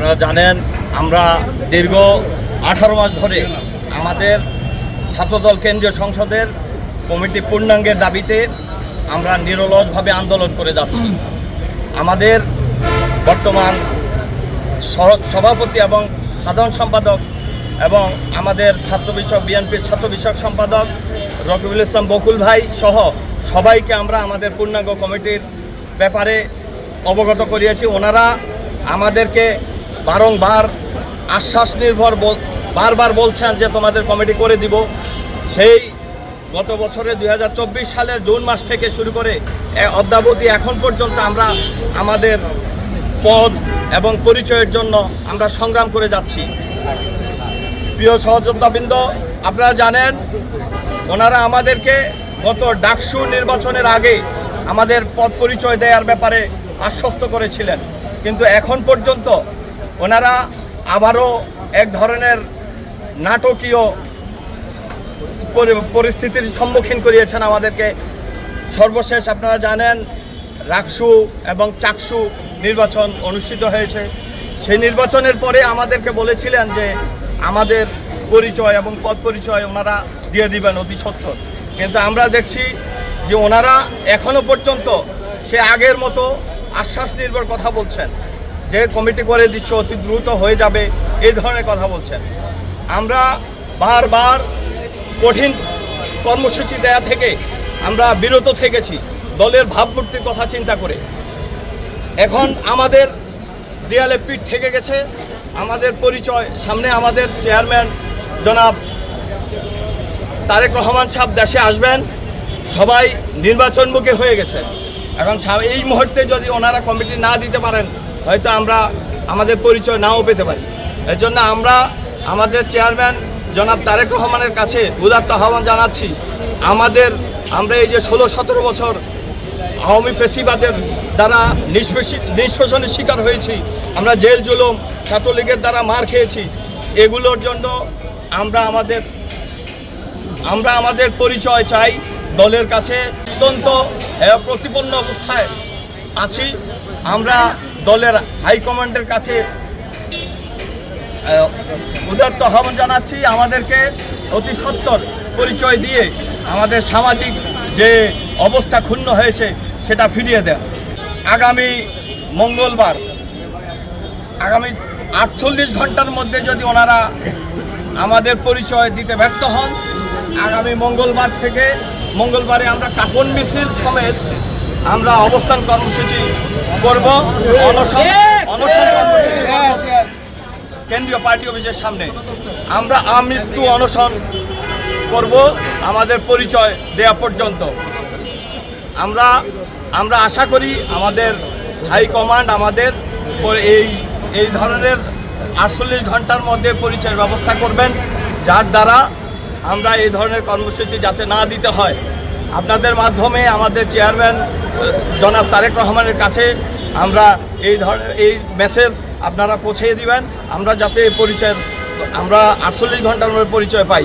আপনারা জানেন, আমরা দীর্ঘ আঠারো মাস ধরে আমাদের ছাত্রদল কেন্দ্রীয় সংসদের কমিটি পূর্ণাঙ্গের দাবিতে আমরা নিরলসভাবে আন্দোলন করে যাচ্ছি। আমাদের বর্তমান সভাপতি এবং সাধারণ সম্পাদক এবং আমাদের ছাত্র বিষয়ক, বিএনপির ছাত্র বিষয়ক সম্পাদক রকিবুল ইসলাম বকুল ভাই সহ সবাইকে আমরা আমাদের পূর্ণাঙ্গ কমিটির ব্যাপারে অবগত করিয়েছি। ওনারা আমাদেরকে বারংবার আশ্বাস নির্ভর বারবার বলছেন যে তোমাদের কমিটি করে দিব। সেই গত বছরে দু হাজার চব্বিশ সালের জুন মাস থেকে শুরু করে অদ্যাবধি এখন পর্যন্ত আমরা আমাদের পদ এবং পরিচয়ের জন্য আমরা সংগ্রাম করে যাচ্ছি। প্রিয় সহযোদ্ধাবৃন্দ, আপনারা জানেন, ওনারা আমাদেরকে গত ডাকসু নির্বাচনের আগে আমাদের পদ পরিচয় দেওয়ার ব্যাপারে আশ্বস্ত করেছিলেন। কিন্তু এখন পর্যন্ত ওনারা আবারও এক ধরনের নাটকীয় পরি- পরিস্থিতির সম্মুখীন করিয়েছেন আমাদেরকে। সর্বশেষ আপনারা জানেন, রাকসু এবং চাকসু নির্বাচন অনুষ্ঠিত হয়েছে। সেই নির্বাচনের পরে আমাদেরকে বলেছিলেন যে আমাদের পরিচয় এবং পদ পরিচয় ওনারা দিয়ে দিবেন অতি সত্তর কিন্তু আমরা দেখছি যে ওনারা এখনও পর্যন্ত সে আগের মতো আশ্বাস নির্ভর কথা বলছেন। যে কমিটি করে দিচ্ছে, অতি দ্রুত হয়ে যাবে, এই ধরনের কথা বলছেন। আমরা বারবার কঠিন কর্মসূচি দেয়া থেকে আমরা বিরত থেকেছি, দলের ভাবমূর্তির কথা চিন্তা করে। এখন আমাদের দেয়ালে পিঠ থেকে গেছে, আমাদের পরিচয়, সামনে আমাদের চেয়ারম্যান জনাব তারেক রহমান সাহেব দেশে আসবেন, সবাই নির্বাচনমুখী হয়ে গেছে। এখন এই মুহূর্তে যদি ওনারা কমিটি না দিতে পারেন হয়তো আমরা আমাদের পরিচয় নাও পেতে পারি। এর জন্য আমরা আমাদের চেয়ারম্যান জনাব তারেক রহমানের কাছে উদার্ত আহ্বান জানাচ্ছি। আমাদের আমরা এই যে ষোলো সতেরো বছর আওয়ামী পেশিবাদের দ্বারা নিষ্পেষি, নিষ্পেষণের শিকার হয়েছি। আমরা জেল, জুলুম, ছাত্রলীগের দ্বারা মার খেয়েছি। এগুলোর জন্য আমরা আমাদের আমরা আমাদের পরিচয় চাই দলের কাছে। অত্যন্ত প্রতিপন্ন অবস্থায় আছি। আমরা দলের হাইকমান্ডের কাছে আহ, উদাত্ত আহ্বান জানাচ্ছি আমাদেরকে অতি সত্তর পরিচয় দিয়ে আমাদের সামাজিক যে অবস্থা ক্ষুণ্ণ হয়েছে সেটা ফিরিয়ে দেন। আগামী মঙ্গলবার আগামী আটচল্লিশ ঘণ্টার মধ্যে যদি ওনারা আমাদের পরিচয় দিতে ব্যর্থ হন আগামী মঙ্গলবার থেকে মঙ্গলবারে আমরা কাপন মিছিল সমেত আমরা অবস্থান কর্মসূচি করব, অনশন অনশন কর্মসূচি কেন্দ্রীয় পার্টি অফিসের সামনে। আমরা আমৃত্যু অনশন করব আমাদের পরিচয় দেয়া পর্যন্ত। আমরা আমরা আশা করি আমাদের হাইকমান্ড আমাদের এই এই ধরনের আটচল্লিশ ঘণ্টার মধ্যে পরিচয়ের ব্যবস্থা করবেন, যার দ্বারা আমরা এই ধরনের কর্মসূচি যাতে না দিতে হয়। আপনাদের মাধ্যমে আমাদের চেয়ারম্যান জনাব তারেক রহমানের কাছে আমরা এই ধরনের, এই মেসেজ আপনারা পৌঁছে দিবেন। আমরা যাতে পরিচয়, আমরা আটচল্লিশ ঘণ্টার মধ্যে পরিচয় পাই।